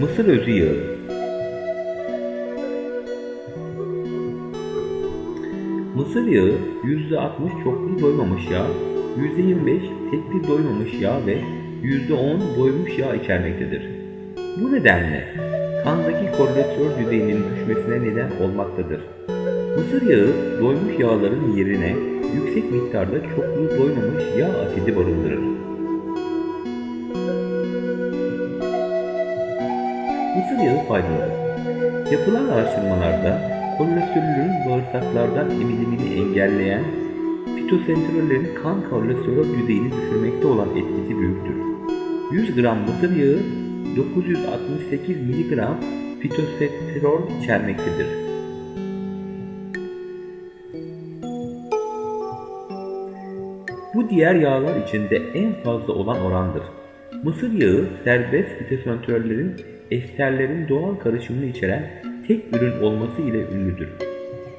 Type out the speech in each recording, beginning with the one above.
Mısır özü yağı. Mısır yağı %60 çoklu doymamış yağ, %25 tekli doymamış yağ ve %10 doymuş yağ içermektedir. Bu nedenle kandaki kolesterol düzeyinin düşmesine neden olmaktadır. Mısır yağı doymuş yağların yerine yüksek miktarda çoklu doymamış yağ asidi barındırır. Mısır yağı faydaları Yapılan araştırmalarda kolesterolün bağırsaklardan emilimini engelleyen fitosentrollerin kan kolesterol düzeyini düşürmekte olan etkisi büyüktür. 100 gram mısır yağı 968 mg fitosentrol içermektedir. Bu diğer yağlar içinde en fazla olan orandır. Mısır yağı serbest fitosentrollerin esterlerin doğal karışımını içeren tek ürün olması ile ünlüdür.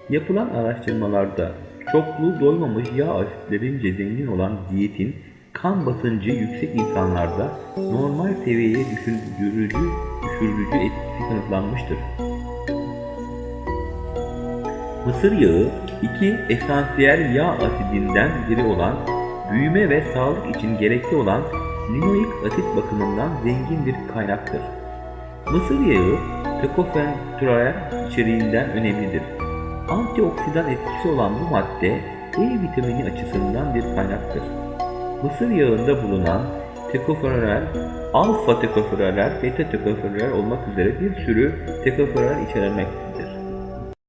Yapılan araştırmalarda çoklu doymamış yağ asitlerince zengin olan diyetin kan basıncı yüksek insanlarda normal seviyeye düşürücü, düşürücü etkisi kanıtlanmıştır. Mısır yağı iki esansiyel yağ asidinden biri olan büyüme ve sağlık için gerekli olan linoik asit bakımından zengin bir kaynaktır. Mısır yağı tokofentrol içeriğinden önemlidir. Antioksidan etkisi olan bu madde E vitamini açısından bir kaynaktır. Mısır yağında bulunan tekofenol, alfa tekofenol, beta tekofenol olmak üzere bir sürü tekofenol içermektedir.